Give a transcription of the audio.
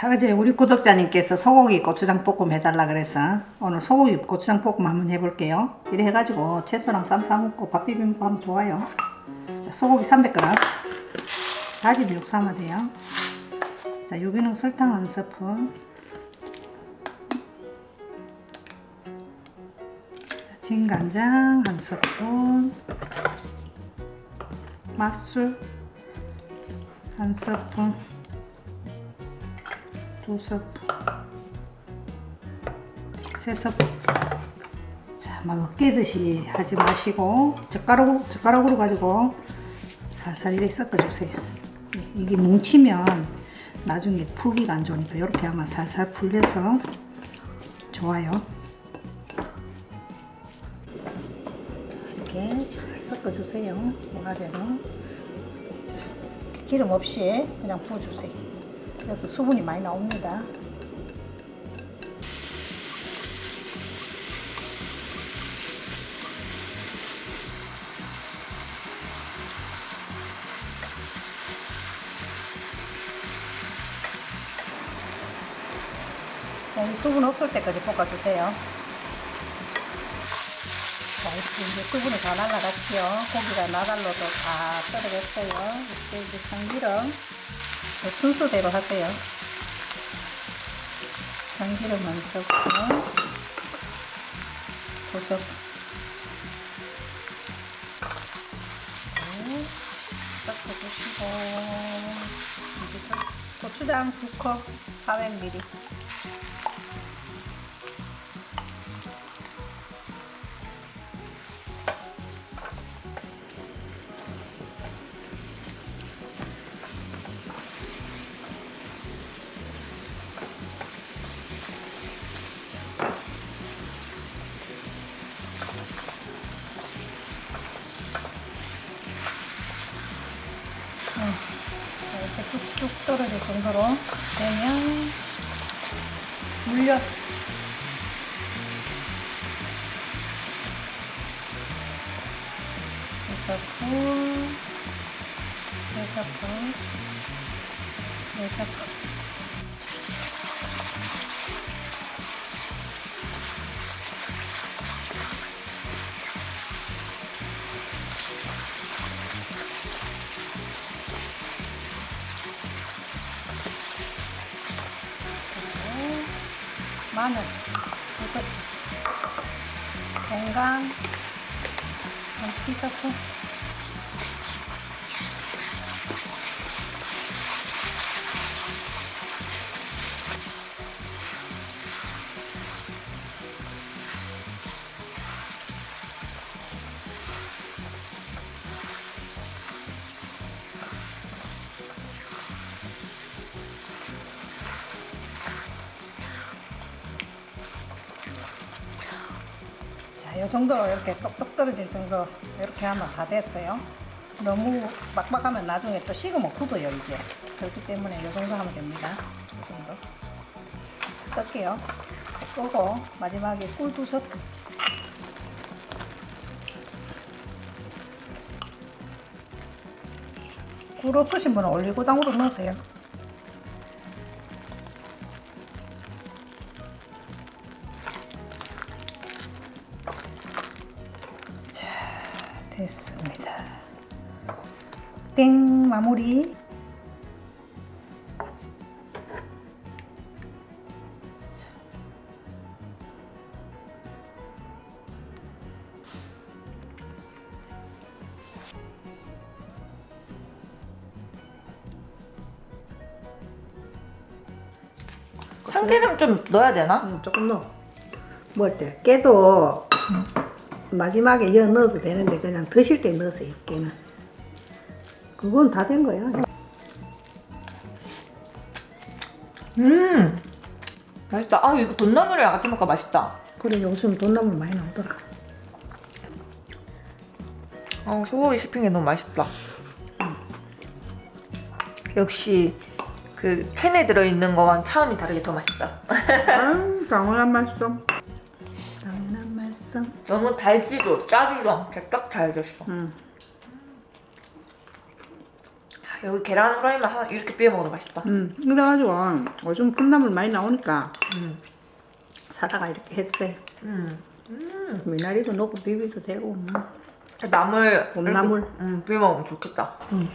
자, 어제 우리 구독자님께서 소고기 고추장 볶음 해달라 그래서 오늘 소고기 고추장 볶음 한번 해볼게요. 이래 해가지고 채소랑 쌈 싸먹고 밥 비빔밥 하면 좋아요. 자, 소고기 300g, 다진 육 삶아야 돼요. 자, 유기농 설탕 한 스푼, 자, 진간장 한 스푼, 맛술 한 스푼, 두 스푼, 세 스푼. 자, 막 깨듯이 하지 마시고 젓가락 젓가락으로 가지고 살살 이렇게 섞어주세요. 이게 뭉치면 나중에 풀기가 안 좋으니까 이렇게 하면 살살 풀려서 좋아요. 이렇게 잘 섞어주세요. 모가래로. 기름 없이 그냥 부어주세요. 그래서 수분이 많이 나옵니다. 자, 이 수분 없을 때까지 볶아주세요. 자, 이제 수분이 다 날라갔죠. 고기가 나달로도 다 떨어졌어요. 이제 참기름 그 순서대로 하세요. 참기름 한 스푼, 두 스푼, 네, 섞어주시고 이제 고추장 2컵 400ml. 뚝뚝 떨어질 정도로 되면 물엿. 두 스푼 네 스푼 네 스푼 마늘. 두 스푼 건강 한 티스푼 자, 이 정도 이렇게 똑똑 떨어질 정도 이렇게 하면 다 됐어요. 너무 빡빡하면 나중에 또 식으면 굳어요 이게. 그렇기 때문에 이 정도 하면 됩니다. 이 정도. 뜰게요. 끄고 마지막에 꿀 두 스푼. 꿀 없으신 분은 올리고당으로 넣으세요. 됐습니다. 땡 마무리. 참기름 좀 넣어야 되나? 음, 조금 넣어. 먹을 때 깨도 마지막에 여 넣어도 되는데 그냥 드실 때 넣으세요. 깨는. 그건 다 된 거야. 음 맛있다. 아 이거 돈나물이랑 같이 먹으니까 맛있다. 그래 요즘 돈나물 많이 나오더라. 아 소고기 씹힌 게 너무 맛있다. 역시 그 팬에 들어있는 거와는 차원이 다르게 더 맛있다. 아, 당연한 말씀. 당 말씀. 너무 달지도 짜지도 않게 딱 잘 됐어. 음. 여기 계란 후라이만 하나 이렇게 비벼 먹어도 맛있다. 음, 그래가지고 요즘 콩나물 많이 나오니까 음. 사다가 이렇게 해주세요. 음. 음. 미나리도 넣고 비비도 되고 뭐. 나물 봄나물. 이렇게, 음 비벼 먹으면 좋겠다. 음.